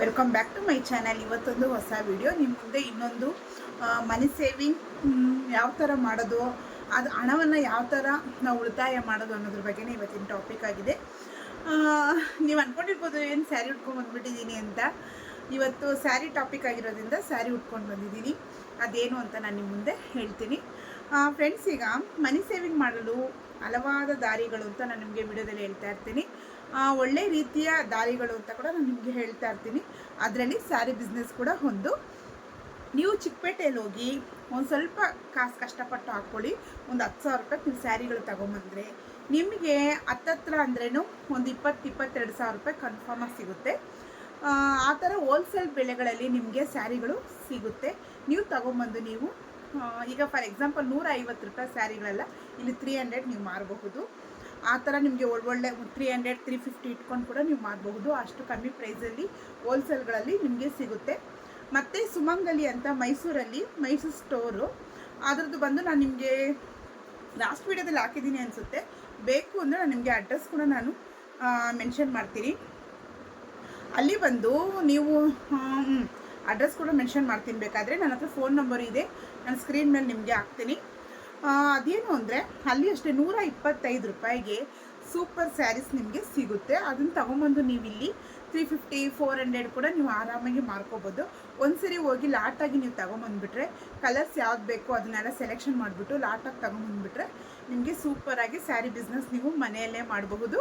Welcome back to my channel ಇವತ್ತೊಂದು ಹೊಸ video ನಿಮ್ಮ ಮುಂದೆ ಇನ್ನೊಂದು ಮನಿ ಸೇವಿಂಗ್ ಯಾವ ಥರ ಮಾಡೋದು, ಅದು ಹಣವನ್ನು ಯಾವ ಥರ ನಾವು ಉಳಿತಾಯ ಮಾಡೋದು ಅನ್ನೋದ್ರ ಬಗ್ಗೆನೇ ಇವತ್ತಿನ ಟಾಪಿಕ್ ಆಗಿದೆ. ನೀವು ಅಂದ್ಕೊಂಡಿರ್ಬೋದು ಏನು ಸ್ಯಾರಿ ಉಟ್ಕೊಂಡು ಬಂದುಬಿಟ್ಟಿದ್ದೀನಿ ಅಂತ. ಇವತ್ತು ಸ್ಯಾರಿ ಟಾಪಿಕ್ ಆಗಿರೋದ್ರಿಂದ ಸ್ಯಾರಿ ಉಟ್ಕೊಂಡು ಬಂದಿದ್ದೀನಿ ಅದೇನು ಅಂತ ನಾನು ನಿಮ್ಮ ಮುಂದೆ ಹೇಳ್ತೀನಿ. ಫ್ರೆಂಡ್ಸ್ ಈಗ ಮನಿ ಸೇವಿಂಗ್ ಮಾಡಲು ಹಲವಾದ ದಾರಿಗಳು ಅಂತ ನಾನು ನಿಮಗೆ ವಿಡಿಯೋದಲ್ಲಿ ಹೇಳ್ತಾ ಇರ್ತೀನಿ. ಒಳ್ಳೆ ರೀತಿಯ ದಾರಿಗಳು ಅಂತ ಕೂಡ ನಾನು ನಿಮಗೆ ಹೇಳ್ತಾ ಇರ್ತೀನಿ. ಅದರಲ್ಲಿ ಸ್ಯಾರಿ ಬಿಸ್ನೆಸ್ ಕೂಡ ಒಂದು. ನೀವು ಚಿಕ್ಕಪೇಟೆಯಲ್ಲಿ ಹೋಗಿ ಒಂದು ಸ್ವಲ್ಪ ಕಾಸು ಕಷ್ಟಪಟ್ಟು ಹಾಕ್ಕೊಳ್ಳಿ. ಒಂದು ಹತ್ತು ಸಾವಿರ ರೂಪಾಯಿ ನೀವು ಸ್ಯಾರಿಗಳು ತೊಗೊಂಬಂದರೆ ನಿಮಗೆ ಹತ್ತತ್ರ ಅಂದ್ರೂ ಒಂದು ಇಪ್ಪತ್ತು ಇಪ್ಪತ್ತೆರಡು ಸಾವಿರ ರೂಪಾಯಿ ಕನ್ಫರ್ಮಾಗಿ ಸಿಗುತ್ತೆ. ಆ, ಥರ ಹೋಲ್ಸೇಲ್ ಬೆಲೆಗಳಲ್ಲಿ ನಿಮಗೆ ಸ್ಯಾರಿಗಳು ಸಿಗುತ್ತೆ. ನೀವು ತಗೊಂಬಂದು ನೀವು ಈಗ ಫಾರ್ ಎಕ್ಸಾಂಪಲ್ ನೂರ ಐವತ್ತು ರೂಪಾಯಿ ಸ್ಯಾರಿಗಳೆಲ್ಲ ಇಲ್ಲಿ ತ್ರೀ ಹಂಡ್ರೆಡ್ ನೀವು ಮಾರಬಹುದು. ಆ ಥರ ನಿಮಗೆ ಒಳ್ಳೊಳ್ಳೆ ತ್ರೀ ಹಂಡ್ರೆಡ್ ತ್ರೀ ಫಿಫ್ಟಿ ಇಟ್ಕೊಂಡು ಕೂಡ ನೀವು ಮಾಡಬಹುದು. ಅಷ್ಟು ಕಮ್ಮಿ ಪ್ರೈಸಲ್ಲಿ ಹೋಲ್ಸೇಲ್ಗಳಲ್ಲಿ ನಿಮಗೆ ಸಿಗುತ್ತೆ. ಮತ್ತು ಸುಮಂಗಲಿ ಅಂತ ಮೈಸೂರಲ್ಲಿ, ಮೈಸೂರು ಸ್ಟೋರು ಅದರದ್ದು ಬಂದು ನಾನು ನಿಮಗೆ ಲಾಸ್ಟ್ ವೀಡಿಯೋದಲ್ಲಿ ಹಾಕಿದ್ದೀನಿ ಅನಿಸುತ್ತೆ. ಬೇಕು ಅಂದರೆ ನಾನು ನಿಮಗೆ ಅಡ್ರೆಸ್ ಕೂಡ ನಾನು ಮೆನ್ಷನ್ ಮಾಡ್ತೀನಿ. ಅಲ್ಲಿ ಬಂದು ನೀವು ಅಡ್ರೆಸ್ ಕೂಡ ಮೆನ್ಷನ್ ಮಾಡ್ತೀನಿ ಬೇಕಾದರೆ. ನನ್ನ ಹತ್ರ ಫೋನ್ ನಂಬರ್ ಇದೆ. ನಾನು ಸ್ಕ್ರೀನ್ ಮೇಲೆ ನಿಮಗೆ ಹಾಕ್ತೀನಿ. ಅದೇನು ಅಂದರೆ ಅಲ್ಲಿ ಅಷ್ಟೇ ನೂರ ಇಪ್ಪತ್ತೈದು ರೂಪಾಯಿಗೆ ಸೂಪರ್ ಸ್ಯಾರೀಸ್ ನಿಮಗೆ ಸಿಗುತ್ತೆ. ಅದನ್ನು ತೊಗೊಂಬಂದು ನೀವು ಇಲ್ಲಿ ತ್ರೀ ಫಿಫ್ಟಿ ಫೋರ್ ಹಂಡ್ರೆಡ್ ಕೂಡ ನೀವು ಆರಾಮಾಗಿ ಮಾರ್ಕೋಬೋದು. ಒಂದ್ಸರಿ ಹೋಗಿ ಲಾಟಾಗಿ ನೀವು ತೊಗೊಂಬಂದ್ಬಿಟ್ರೆ ಕಲರ್ಸ್ ಯಾವ್ದು ಬೇಕೋ ಅದನ್ನೆಲ್ಲ ಸೆಲೆಕ್ಷನ್ ಮಾಡಿಬಿಟ್ಟು ಲಾಟಾಗಿ ತೊಗೊಂಬಂದ್ಬಿಟ್ರೆ ನಿಮಗೆ ಸೂಪರಾಗಿ ಸ್ಯಾರಿ ಬಿಸ್ನೆಸ್ ನೀವು ಮನೆಯಲ್ಲೇ ಮಾಡಬಹುದು.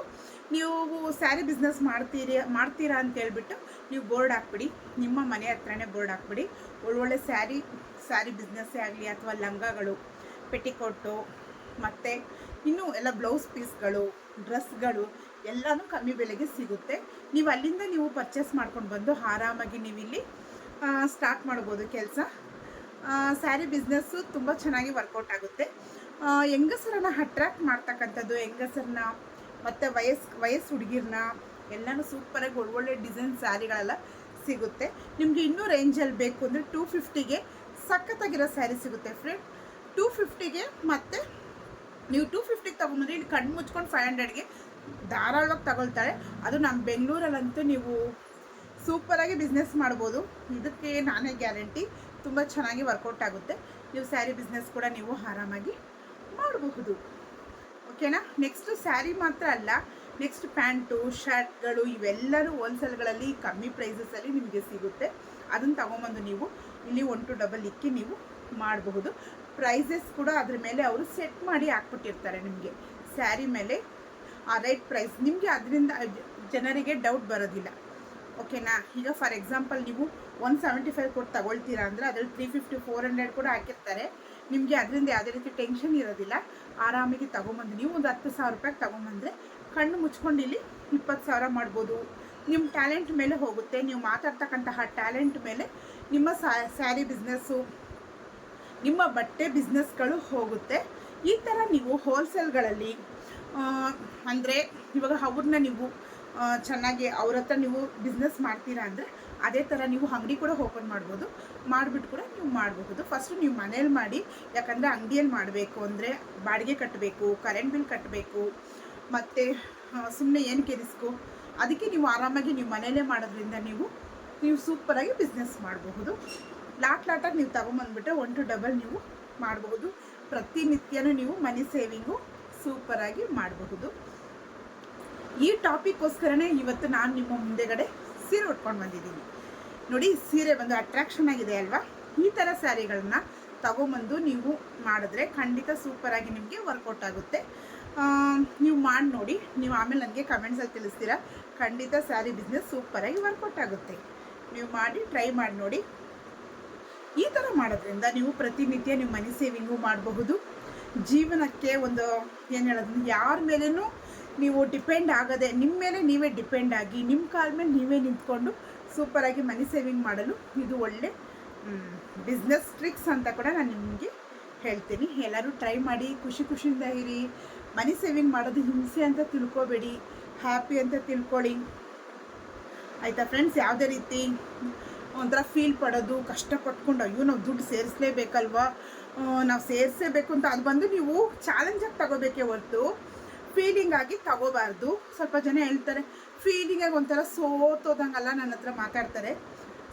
ನೀವು ಸ್ಯಾರಿ ಬಿಸ್ನೆಸ್ ಮಾಡ್ತೀರಿ, ಮಾಡ್ತೀರಾ ಅಂತ ಹೇಳ್ಬಿಟ್ಟು ನೀವು ಬೋರ್ಡ್ ಹಾಕ್ಬಿಡಿ. ನಿಮ್ಮ ಮನೆ ಹತ್ರನೇ ಬೋರ್ಡ್ ಹಾಕ್ಬಿಡಿ. ಒಳ್ಳೊಳ್ಳೆ ಸ್ಯಾರಿ ಸ್ಯಾರಿ ಬಿಸ್ನೆಸ್ಸೇ ಆಗಲಿ ಅಥವಾ ಲಂಗಗಳು ಪೆಟಿಕೋಟು ಮತ್ತು ಇನ್ನೂ ಎಲ್ಲ ಬ್ಲೌಸ್ ಪೀಸ್ಗಳು ಡ್ರೆಸ್ಗಳು ಎಲ್ಲನೂ ಕಮ್ಮಿ ಬೆಲೆಗೆ ಸಿಗುತ್ತೆ. ನೀವು ಅಲ್ಲಿಂದ ನೀವು ಪರ್ಚೇಸ್ ಮಾಡ್ಕೊಂಡು ಬಂದು ಆರಾಮಾಗಿ ನೀವು ಇಲ್ಲಿ ಸ್ಟಾರ್ಟ್ ಮಾಡ್ಬೋದು ಕೆಲಸ. ಸ್ಯಾರಿ ಬಿಸ್ನೆಸ್ಸು ತುಂಬ ಚೆನ್ನಾಗಿ ವರ್ಕೌಟ್ ಆಗುತ್ತೆ. ಹೆಂಗಸರನ್ನು ಅಟ್ರಾಕ್ಟ್ ಮಾಡ್ತಕ್ಕಂಥದ್ದು, ಹೆಂಗಸರನ್ನ ಮತ್ತು ವಯಸ್ಸು ವಯಸ್ಸು ಹುಡುಗಿರನ್ನ ಎಲ್ಲನೂ ಸೂಪರಾಗಿ ಒಳ್ಳೊಳ್ಳೆ ಡಿಸೈನ್ ಸ್ಯಾರಿಗಳೆಲ್ಲ ಸಿಗುತ್ತೆ. ನಿಮಗೆ ಇನ್ನೂ ರೇಂಜಲ್ಲಿ ಬೇಕು ಅಂದರೆ ಟೂ ಫಿಫ್ಟಿಗೆ ಸಖತ್ತಾಗಿರೋ ಸ್ಯಾರಿ ಸಿಗುತ್ತೆ. ಫ್ರೆಂಡ್ ಟೂ ಫಿಫ್ಟಿಗೆ ಮತ್ತು ನೀವು ಟೂ ಫಿಫ್ಟಿಗೆ ತೊಗೊಂಬಂದ್ರೆ ಇಲ್ಲಿ ಕಣ್ಣು ಮುಚ್ಕೊಂಡು ಫೈವ್ ಹಂಡ್ರೆಡ್ಗೆ ಧಾರಾಳವಾಗಿ ತಗೊಳ್ತಾಳೆ ಅದು ನಮ್ಮ ಬೆಂಗಳೂರಲ್ಲಂತೂ ನೀವು ಸೂಪರಾಗಿ ಬಿಸ್ನೆಸ್ ಮಾಡ್ಬೋದು. ಇದಕ್ಕೆ ನಾನೇ ಗ್ಯಾರಂಟಿ ತುಂಬ ಚೆನ್ನಾಗಿ ವರ್ಕೌಟ್ ಆಗುತ್ತೆ. ನೀವು ಸ್ಯಾರಿ ಬಿಸ್ನೆಸ್ ಕೂಡ ನೀವು ಆರಾಮಾಗಿ ಮಾಡಬಹುದು. ಓಕೆನಾ ನೆಕ್ಸ್ಟು ಸ್ಯಾರಿ ಮಾತ್ರ ಅಲ್ಲ ನೆಕ್ಸ್ಟ್ ಪ್ಯಾಂಟು ಶರ್ಟ್ಗಳು ಇವೆಲ್ಲರೂ ಹೋಲ್ಸೇಲ್ಗಳಲ್ಲಿ ಕಮ್ಮಿ ಪ್ರೈಸಸಲ್ಲಿ ನಿಮಗೆ ಸಿಗುತ್ತೆ. ಅದನ್ನು ತಗೊಂಬಂದು ನೀವು ಇಲ್ಲಿ ಒನ್ ಟು ಡಬಲ್ ಇಕ್ಕಿ ನೀವು ಮಾಡಬಹುದು. ಪ್ರೈಸಸ್ ಕೂಡ ಅದ್ರ ಮೇಲೆ ಅವರು ಸೆಟ್ ಮಾಡಿ ಹಾಕ್ಬಿಟ್ಟಿರ್ತಾರೆ ನಿಮಗೆ. ಸ್ಯಾರಿ ಮೇಲೆ ಆ ರೈಟ್ ಪ್ರೈಸ್ ನಿಮಗೆ ಅದರಿಂದ ಜನರಿಗೆ ಡೌಟ್ ಬರೋದಿಲ್ಲ. ಓಕೆನಾ ಈಗ ಫಾರ್ ಎಕ್ಸಾಂಪಲ್ ನೀವು ಒನ್ ಸೆವೆಂಟಿ ಫೈವ್ ಕೊಟ್ಟು ತಗೊಳ್ತೀರಾ ಅಂದರೆ ಅದರಲ್ಲಿ ತ್ರೀ ಫಿಫ್ಟಿ ಫೋರ್ ಹಂಡ್ರೆಡ್ ಕೂಡ ಹಾಕಿರ್ತಾರೆ. ನಿಮಗೆ ಅದರಿಂದ ಯಾವುದೇ ರೀತಿ ಟೆನ್ಷನ್ ಇರೋದಿಲ್ಲ. ಆರಾಮಾಗಿ ತೊಗೊಂಬಂದು, ನೀವು ಒಂದು ಹತ್ತು ಸಾವಿರ ರೂಪಾಯಿಗೆ ತೊಗೊಂಬಂದರೆ ಕಣ್ಣು ಮುಚ್ಕೊಂಡು ಇಲ್ಲಿ ಇಪ್ಪತ್ತು ಸಾವಿರ ಮಾಡ್ಬೋದು. ನಿಮ್ಮ ಟ್ಯಾಲೆಂಟ್ ಮೇಲೆ ಹೋಗುತ್ತೆ. ನೀವು ಮಾತಾಡ್ತಕ್ಕಂತಹ ಟ್ಯಾಲೆಂಟ್ ಮೇಲೆ ನಿಮ್ಮ ಸ್ಯಾರಿ ಬಿಸ್ನೆಸ್ಸು ನಿಮ್ಮ ಬಟ್ಟೆ ಬಿಸ್ನೆಸ್ಗಳು ಹೋಗುತ್ತೆ. ಈ ಥರ ನೀವು ಹೋಲ್ಸೇಲ್ಗಳಲ್ಲಿ ಅಂದರೆ ಇವಾಗ ಅವ್ರನ್ನ ನೀವು ಚೆನ್ನಾಗಿ ಅವ್ರ ಹತ್ರ ನೀವು ಬಿಸ್ನೆಸ್ ಮಾಡ್ತೀರಾ ಅಂದರೆ ಅದೇ ಥರ ನೀವು ಅಂಗಡಿ ಕೂಡ ಓಪನ್ ಮಾಡ್ಬೋದು. ಮಾಡಿಬಿಟ್ಟು ಕೂಡ ನೀವು ಮಾಡಬಹುದು. ಫಸ್ಟು ನೀವು ಮನೇಲಿ ಮಾಡಿ, ಯಾಕಂದರೆ ಅಂಗಡಿಯಲ್ಲಿ ಮಾಡಬೇಕು ಅಂದರೆ ಬಾಡಿಗೆ ಕಟ್ಟಬೇಕು ಕರೆಂಟ್ ಬಿಲ್ ಕಟ್ಟಬೇಕು ಮತ್ತು ಸುಮ್ಮನೆ ಏನು ರಿಸ್ಕು ಅದಕ್ಕೆ ನೀವು ಆರಾಮಾಗಿ ನೀವು ಮನೆಯಲ್ಲೇ ಮಾಡೋದ್ರಿಂದ ನೀವು ನೀವು ಸೂಪರಾಗಿ ಬಿಸ್ನೆಸ್ ಮಾಡಬಹುದು. ಲಾಟ್ ಲಾಟಾಗಿ ನೀವು ತೊಗೊಂಬಂದ್ಬಿಟ್ರೆ ಒನ್ ಟು ಡಬಲ್ ನೀವು ಮಾಡಬಹುದು. ಪ್ರತಿನಿತ್ಯನೂ ನೀವು ಮನಿ ಸೇವಿಂಗು ಸೂಪರಾಗಿ ಮಾಡಬಹುದು. ಈ ಟಾಪಿಕ್ಗೋಸ್ಕರನೇ ಇವತ್ತು ನಾನು ನಿಮ್ಮ ಮುಂದೆಗಡೆ ಸೀರೆ ಉಟ್ಕೊಂಡು ಬಂದಿದ್ದೀನಿ. ನೋಡಿ, ಸೀರೆ ಬಂದು ಅಟ್ರಾಕ್ಷನ್ ಆಗಿದೆ ಅಲ್ವಾ? ಈ ಥರ ಸ್ಯಾರಿಗಳನ್ನ ತಗೊಂಬಂದು ನೀವು ಮಾಡಿದ್ರೆ ಖಂಡಿತ ಸೂಪರಾಗಿ ನಿಮಗೆ ವರ್ಕೌಟ್ ಆಗುತ್ತೆ. ನೀವು ಮಾಡಿ ನೋಡಿ, ನೀವು ಆಮೇಲೆ ನನಗೆ ಕಮೆಂಟ್ಸಲ್ಲಿ ತಿಳಿಸ್ತೀರಾ. ಖಂಡಿತ ಸ್ಯಾರಿ ಬಿಸ್ನೆಸ್ ಸೂಪರಾಗಿ ವರ್ಕೌಟ್ ಆಗುತ್ತೆ. ನೀವು ಮಾಡಿ ಟ್ರೈ ಮಾಡಿ ನೋಡಿ. ಈ ಥರ ಮಾಡೋದ್ರಿಂದ ನೀವು ಪ್ರತಿನಿತ್ಯ ನೀವು ಮನಿ ಸೇವಿಂಗು ಮಾಡಬಹುದು. ಜೀವನಕ್ಕೆ ಒಂದು, ಏನು ಹೇಳೋದು, ಯಾರ ಮೇಲೂ ನೀವು ಡಿಪೆಂಡ್ ಆಗದೆ ನಿಮ್ಮ ಮೇಲೆ ನೀವೇ ಡಿಪೆಂಡ್ ಆಗಿ ನಿಮ್ಮ ಕಾಲ ಮೇಲೆ ನೀವೇ ನಿಂತ್ಕೊಂಡು ಸೂಪರಾಗಿ ಮನಿ ಸೇವಿಂಗ್ ಮಾಡಲು ಇದು ಒಳ್ಳೆ ಬಿಸ್ನೆಸ್ ಟ್ರಿಕ್ಸ್ ಅಂತ ಕೂಡ ನಾನು ನಿಮಗೆ ಹೇಳ್ತೀನಿ. ಎಲ್ಲರೂ ಟ್ರೈ ಮಾಡಿ, ಖುಷಿ ಖುಷಿಯಿಂದ ಇರಿ. ಮನಿ ಸೇವಿಂಗ್ ಮಾಡೋದು ಹಿಂಸೆ ಅಂತ ತಿಳ್ಕೊಬೇಡಿ. ಹ್ಯಾಪಿ ಅಂತ ತಿಳ್ಕೊಳ್ಳಿ. ಆಯಿತಾ ಫ್ರೆಂಡ್ಸ್ ಯಾವುದೇ ರೀತಿ? ಒಂಥರ ಫೀಲ್ ಪಡೋದು ಕಷ್ಟಪಟ್ಕೊಂಡು ಅಯ್ಯೋ ನಾವು ದುಡ್ಡು ಸೇರಿಸಲೇಬೇಕಲ್ವಾ? ನಾವು ಸೇರಿಸೇಬೇಕು ಅಂತ ಅದು ಬಂದು ನೀವು ಚಾಲೆಂಜಾಗಿ ತಗೋಬೇಕೇ ಹೊರತು. ಫೀಲಿಂಗ್ ಆಗಿ ತಗೋಬಾರ್ದು. ಸ್ವಲ್ಪ ಜನ ಹೇಳ್ತಾರೆ ಫೀಲಿಂಗಾಗಿ ಒಂಥರ ಸೋತೋದಂಗಲ್ಲ ನನ್ನ ಹತ್ರ ಮಾತಾಡ್ತಾರೆ.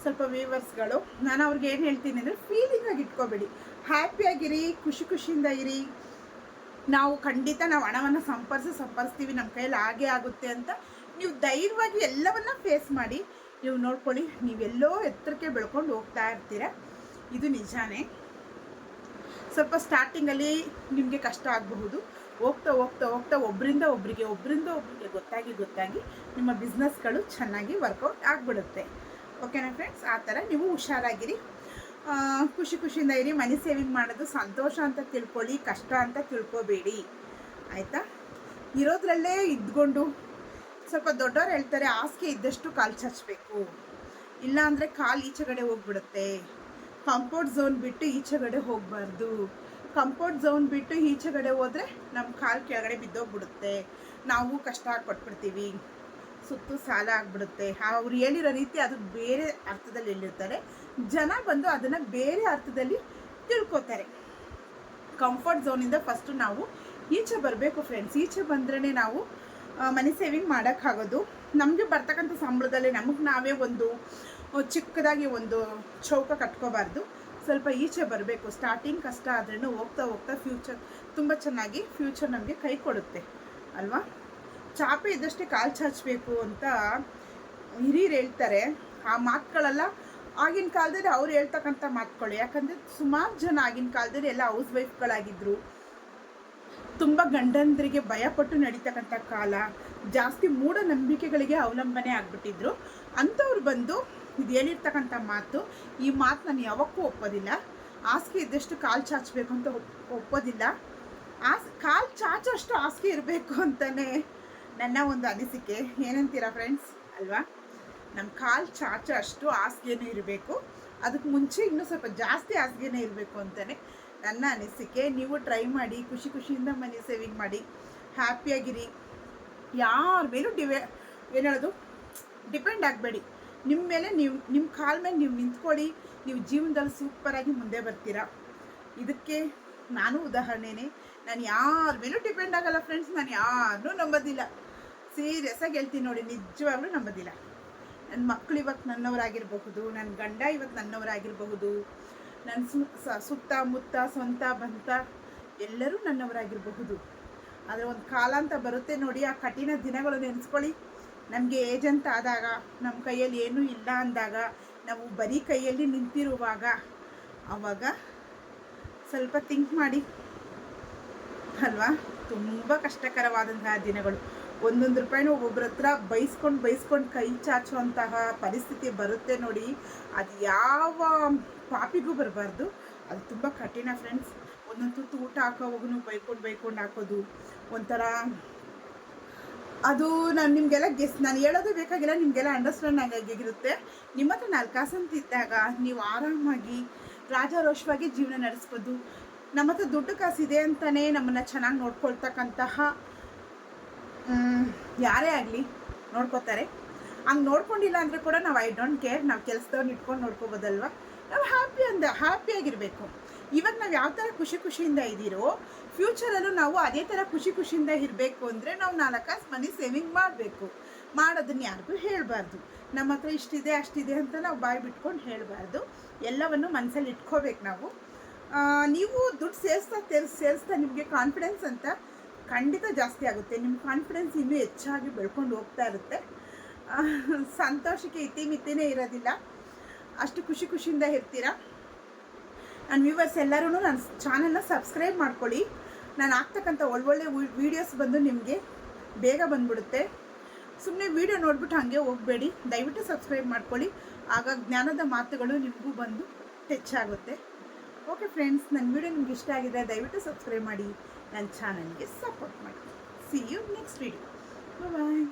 ಸ್ವಲ್ಪ ವ್ಯೂವರ್ಸ್ಗಳು ನಾನು ಅವ್ರಿಗೆ ಏನು ಹೇಳ್ತೀನಿ ಅಂದರೆ ಫೀಲಿಂಗಾಗಿ ಇಟ್ಕೋಬೇಡಿ. ಹ್ಯಾಪಿಯಾಗಿರಿ ಖುಷಿ ಖುಷಿಯಿಂದ ಇರಿ. ನಾವು ಖಂಡಿತ ನಾವು ಹಣವನ್ನು ಸಂಪಾದಿಸಿ ಸಂಪರ್ಸ್ತೀವಿ ನಮ್ಮ ಕೈಯಲ್ಲಿ ಹಾಗೆ ಆಗುತ್ತೆ ಅಂತ ನೀವು ಧೈರ್ಯವಾಗಿ ಎಲ್ಲವನ್ನ ಫೇಸ್ ಮಾಡಿ. ನೀವು ನೋಡ್ಕೊಳ್ಳಿ, ನೀವೆಲ್ಲೋ ಎತ್ತರಕ್ಕೆ ಬೆಳ್ಕೊಂಡು ಹೋಗ್ತಾ ಇರ್ತೀರ. ಇದು ನಿಜಾನೇ. ಸ್ವಲ್ಪ ಸ್ಟಾರ್ಟಿಂಗಲ್ಲಿ ನಿಮಗೆ ಕಷ್ಟ ಆಗಬಹುದು. ಹೋಗ್ತಾ ಹೋಗ್ತಾ ಹೋಗ್ತಾ ಒಬ್ಬರಿಂದ ಒಬ್ಬರಿಗೆ ಒಬ್ಬರಿಂದ ಒಬ್ಬರಿಗೆ ಗೊತ್ತಾಗಿ ಗೊತ್ತಾಗಿ ನಿಮ್ಮ ಬಿಸ್ನೆಸ್ಗಳು ಚೆನ್ನಾಗಿ ವರ್ಕೌಟ್ ಆಗಿಬಿಡುತ್ತೆ. ಓಕೆನಾ ಫ್ರೆಂಡ್ಸ್ ಆ ಥರ ನೀವು ಹುಷಾರಾಗಿರಿ. ಖುಷಿ ಖುಷಿಯಿಂದ ಇರಿ. ಮನಿ ಸೇವಿಂಗ್ ಮಾಡೋದು ಸಂತೋಷ ಅಂತ ತಿಳ್ಕೊಳ್ಳಿ, ಕಷ್ಟ ಅಂತ ತಿಳ್ಕೊಬೇಡಿ. ಆಯಿತಾ? ಇರೋದ್ರಲ್ಲೇ ಇದ್ಕೊಂಡು ಸ್ವಲ್ಪ ದೊಡ್ಡವ್ರು ಹೇಳ್ತಾರೆ, ಹಾಸಿಗೆ ಇದ್ದಷ್ಟು ಕಾಲು ಚಚ್ಚಬೇಕು ಇಲ್ಲ ಅಂದರೆ ಕಾಲು ಈಚೆಗಡೆ ಹೋಗ್ಬಿಡುತ್ತೆ. ಕಂಫರ್ಟ್ ಝೋನ್ ಬಿಟ್ಟು ಈಚೆಗಡೆ ಹೋಗಬಾರ್ದು. ಕಂಫರ್ಟ್ ಝೋನ್ ಬಿಟ್ಟು ಈಚೆಗಡೆ ಹೋದರೆ ನಮ್ಮ ಕಾಲು ಕೆಳಗಡೆ ಬಿದ್ದೋಗ್ಬಿಡುತ್ತೆ. ನಾವು ಕಷ್ಟ ಕೊಟ್ಬಿಡ್ತೀವಿ ಸುತ್ತು ಸಾಲ ಆಗ್ಬಿಡುತ್ತೆ. ಅವ್ರು ಹೇಳಿರೋ ರೀತಿ ಅದು ಬೇರೆ ಅರ್ಥದಲ್ಲಿ ಹೇಳಿರ್ತಾರೆ. ಜನ ಬಂದು ಅದನ್ನು ಬೇರೆ ಅರ್ಥದಲ್ಲಿ ತಿಳ್ಕೊತಾರೆ. ಕಂಫರ್ಟ್ ಝೋನಿಂದ ಫಸ್ಟು ನಾವು ಈಚೆ ಬರಬೇಕು ಫ್ರೆಂಡ್ಸ್ ಈಚೆ ಬಂದ್ರೇ ನಾವು ಮನಿ ಸೇವಿಂಗ್ ಮಾಡೋಕ್ಕಾಗೋದು. ನಮಗೆ ಬರ್ತಕ್ಕಂಥ ಸಂಬಳದಲ್ಲಿ ನಮಗೆ ನಾವೇ ಒಂದು ಚಿಕ್ಕದಾಗಿ ಒಂದು ಚೌಕ ಕಟ್ಕೋಬಾರ್ದು. ಸ್ವಲ್ಪ ಈಚೆ ಬರಬೇಕು. ಸ್ಟಾರ್ಟಿಂಗ್ ಕಷ್ಟ ಆದ್ರೂ ಹೋಗ್ತಾ ಹೋಗ್ತಾ ಫ್ಯೂಚರ್ ತುಂಬ ಚೆನ್ನಾಗಿ ಫ್ಯೂಚರ್ ನಮಗೆ ಕೈ ಕೊಡುತ್ತೆ. ಅಲ್ವಾ? ಚಾಪೆ ಇದ್ದಷ್ಟೇ ಕಾಲು ಚಾಚಬೇಕು ಅಂತ ಹಿರಿಯರು ಹೇಳ್ತಾರೆ. ಆ ಮಾತುಗಳೆಲ್ಲ, ಆಗಿನ ಕಾಲದಲ್ಲಿ ಅವ್ರು ಹೇಳ್ತಕ್ಕಂಥ ಮಾತುಗಳು. ಯಾಕಂದರೆ ಸುಮಾರು ಜನ ಆಗಿನ ಕಾಲದಲ್ಲಿ ಎಲ್ಲ ಹೌಸ್ ವೈಫ್ಗಳಾಗಿದ್ದರು ತುಂಬ ಗಂಡಂದರಿಗೆ ಭಯಪಟ್ಟು ನಡೀತಕ್ಕಂಥ ಕಾಲ, ಜಾಸ್ತಿ ಮೂಢನಂಬಿಕೆಗಳಿಗೆ ಅವಲಂಬನೆ ಆಗಿಬಿಟ್ಟಿದ್ರು. ಅಂಥವ್ರು ಬಂದು ಇದು ಹೇಳಿರ್ತಕ್ಕಂಥ ಮಾತು, ಈ ಮಾತು ನಾನು ಯಾವಕ್ಕೂ ಒಪ್ಪೋದಿಲ್ಲ. ಹಾಸಿಗೆ ಇದ್ದಷ್ಟು ಕಾಲು ಚಾಚಬೇಕು ಅಂತ ಒಪ್, ಒಪ್ಪೋದಿಲ್ಲ. ಆಸ್ ಕಾಲು ಚಾಚೋಷ್ಟು ಹಾಸಿಗೆ ಇರಬೇಕು ಅಂತಲೇ ನನ್ನ ಒಂದು ಅನಿಸಿಕೆ. ಏನಂತೀರಾ ಫ್ರೆಂಡ್ಸ್ ಅಲ್ವಾ? ನಮ್ಮ ಕಾಲು ಚಾಚೋ ಅಷ್ಟು ಹಾಸಿಗೆನೂ ಇರಬೇಕು. ಅದಕ್ಕೆ ಮುಂಚೆ ಇನ್ನೂ ಸ್ವಲ್ಪ ಜಾಸ್ತಿ ಹಾಸಿಗೆನೇ ಇರಬೇಕು ಅಂತಲೇ ನನ್ನ ಅನಿಸಿಕೆ, ನೀವು ಟ್ರೈ ಮಾಡಿ, ಖುಷಿ ಖುಷಿಯಿಂದ ಮನಿ ಸೇವಿಂಗ್ ಮಾಡಿ ಹ್ಯಾಪಿಯಾಗಿರಿ ಯಾರ ಮೇಲೂ ಡಿವೆ ಏನು ಹೇಳೋದು? ಡಿಪೆಂಡ್ ಆಗಬೇಡಿ. ನಿಮ್ಮ ಮೇಲೆ ನೀವು ನಿಮ್ಮ ಕಾಲ ಮೇಲೆ ನೀವು ನಿಂತ್ಕೊಳ್ಳಿ ನೀವು ಜೀವನದಲ್ಲಿ ಸೂಪರಾಗಿ ಮುಂದೆ ಬರ್ತೀರಾ. ಇದಕ್ಕೆ ನಾನು ಉದಾಹರಣೆನೇ, ನಾನು ಯಾರ ಮೇಲೂ ಡಿಪೆಂಡ್ ಆಗಲ್ಲ ಫ್ರೆಂಡ್ಸ್ ನಾನು ಯಾರನ್ನೂ ನಂಬೋದಿಲ್ಲ. ಸೀರಿಯಸ್ಸಾಗಿ ಹೇಳ್ತೀನಿ ನೋಡಿ, ನಿಜವಾಗ್ಲೂ ನಂಬೋದಿಲ್ಲ. ನನ್ನ ಮಕ್ಕಳು ಇವತ್ತು ನನ್ನವರಾಗಿರಬಹುದು ನನ್ನ ಗಂಡ ಇವತ್ತು ನನ್ನವರಾಗಿರಬಹುದು. ನನ್ನ ಸು ಮುತ್ತ, ಸ್ವಂತ, ಬಂತ, ಎಲ್ಲರೂ ನನ್ನವರಾಗಿರಬಹುದು. ಆದರೆ ಒಂದು ಕಾಲ ಅಂತ ಬರುತ್ತೆ ನೋಡಿ, ಆ ಕಠಿಣ ದಿನಗಳು ನೆನೆಸ್ಕೊಳ್ಳಿ. ನಮಗೆ ಏಜ್ ಅಂತ ಆದಾಗ ನಮ್ಮ ಕೈಯಲ್ಲಿ ಏನೂ ಇಲ್ಲ ಅಂದಾಗ, ನಾವು ಬರೀ ಕೈಯಲ್ಲಿ ನಿಂತಿರುವಾಗ ಆವಾಗ ಸ್ವಲ್ಪ ಥಿಂಕ್ ಮಾಡಿ. ಅಲ್ವಾ? ತುಂಬ ಕಷ್ಟಕರವಾದಂತಹ ದಿನಗಳು. ಒಂದೊಂದು ರೂಪಾಯಿನೂ ಒಬ್ಬೊಬ್ಬರ ಹತ್ರ ಬೈಸ್ಕೊಂಡು ಬೈಸ್ಕೊಂಡು ಕೈ ಚಾಚುವಂತಹ ಪರಿಸ್ಥಿತಿ ಬರುತ್ತೆ ನೋಡಿ. ಅದು ಯಾವ ಪಾಪಿಗೂ ಬರಬಾರ್ದು. ಅದು ತುಂಬ ಕಠಿಣ ಫ್ರೆಂಡ್ಸ್ ಒಂದೊಂದು ತುತ್ತು ಊಟ ಹಾಕೋವಾಗೂ ಬೈಕೊಂಡು ಬೈಕೊಂಡು ಹಾಕೋದು. ಒಂಥರ ಅದು ನಾನು ನಿಮಗೆಲ್ಲ ಗೆಸ್ ನಾನು ಹೇಳೋದು ಬೇಕಾಗಿಲ್ಲ, ನಿಮಗೆಲ್ಲ ಅಂಡರ್ಸ್ಟ್ಯಾಂಡ್ ಆಗಾಗಿರುತ್ತೆ ನಿಮ್ಮ ಹತ್ರ ನಾಲ್ಕು ಕಾಸು ಇದ್ದಾಗ ನೀವು ಆರಾಮಾಗಿ ರಾಜಾರೋಷವಾಗಿ ಜೀವನ ನಡೆಸ್ಬೋದು. ನಮ್ಮ ಹತ್ರ ದುಡ್ಡು ಕಾಸಿದೆ ಅಂತಲೇ ನಮ್ಮನ್ನು ಚೆನ್ನಾಗಿ ನೋಡ್ಕೊಳ್ತಕ್ಕಂತಹ ಯಾರೇ ಆಗಲಿ, ನೋಡ್ಕೋತಾರೆ. ಹಂಗೆ ನೋಡ್ಕೊಂಡಿಲ್ಲ ಅಂದರೆ ಕೂಡ ನಾವು ಐ ಡೋಂಟ್ ಕೇರ್ ನಾವು ಕೆಲಸದವ್ರನ್ನ ಇಟ್ಕೊಂಡು ನೋಡ್ಕೋಬೋದಲ್ವ? ನಾವು ಹ್ಯಾಪಿ ಅಂದ ಹ್ಯಾಪಿಯಾಗಿರಬೇಕು ಇವಾಗ ನಾವು ಯಾವ ಥರ ಖುಷಿ ಖುಷಿಯಿಂದ ಇದ್ದೀರೋ ಫ್ಯೂಚರಲ್ಲೂ ನಾವು ಅದೇ ಥರ ಖುಷಿ ಖುಷಿಯಿಂದ ಇರಬೇಕು ಅಂದರೆ ನಾವು ನಾಲ್ಕು ಕಾಸು ಮನಿ ಸೇವಿಂಗ್ ಮಾಡಬೇಕು. ಮಾಡೋದನ್ನ ಯಾರಿಗೂ ಹೇಳಬಾರ್ದು. ನಮ್ಮ ಹತ್ರ ಇಷ್ಟಿದೆ, ಅಷ್ಟಿದೆ ಅಂತ ನಾವು ಬಾಯಿ ಬಿಟ್ಕೊಂಡು ಹೇಳಬಾರ್ದು. ಎಲ್ಲವನ್ನು ಮನಸ್ಸಲ್ಲಿ ಇಟ್ಕೋಬೇಕು ನಾವು. ನೀವು ದುಡ್ಡು ಸೇರಿಸ್ತಾ ಸೇರಿಸ್ತಾ ನಿಮಗೆ ಕಾನ್ಫಿಡೆನ್ಸ್ ಅಂತ ಖಂಡಿತ ಜಾಸ್ತಿ ಆಗುತ್ತೆ. ನಿಮ್ಮ ಕಾನ್ಫಿಡೆನ್ಸ್ ಇನ್ನೂ ಹೆಚ್ಚಾಗಿ ಬೆಳ್ಕೊಂಡು ಹೋಗ್ತಾ ಇರುತ್ತೆ. ಸಂತೋಷಕ್ಕೆ ಇತಿಮಿತಿನೇ ಇರೋದಿಲ್ಲ. ಅಷ್ಟು ಖುಷಿ ಖುಷಿಯಿಂದ ಇರ್ತೀರಾ? ನನ್ನ ವ್ಯೂವರ್ಸ್ ಎಲ್ಲರೂ ನನ್ನ ಚಾನಲ್ನ ಸಬ್ಸ್ಕ್ರೈಬ್ ಮಾಡ್ಕೊಳ್ಳಿ. ನಾನು ಆಗ್ತಕ್ಕಂಥ ಒಳ್ಳೊಳ್ಳೆ ವೀಡಿಯೋಸ್ ಬಂದು ನಿಮಗೆ ಬೇಗ ಬಂದ್ಬಿಡುತ್ತೆ. ಸುಮ್ಮನೆ ವೀಡಿಯೋ ನೋಡ್ಬಿಟ್ಟು ಹಾಗೆ ಹೋಗಬೇಡಿ. ದಯವಿಟ್ಟು ಸಬ್ಸ್ಕ್ರೈಬ್ ಮಾಡ್ಕೊಳ್ಳಿ. ಆಗ ಜ್ಞಾನದ ಮಾತುಗಳು ನಿಮಗೂ ಬಂದು ಟಚ್ ಆಗುತ್ತೆ ಓಕೆ ಫ್ರೆಂಡ್ಸ್ ನನ್ನ ವಿಡಿಯೋ ನಿಮ್ಗೆ ಇಷ್ಟ ಆಗಿದೆ ದಯವಿಟ್ಟು ಸಬ್ಸ್ಕ್ರೈಬ್ ಮಾಡಿ. ನನ್ನ ಚಾನಲ್ಗೆ ಸಪೋರ್ಟ್ ಮಾಡಿ. See you next video bye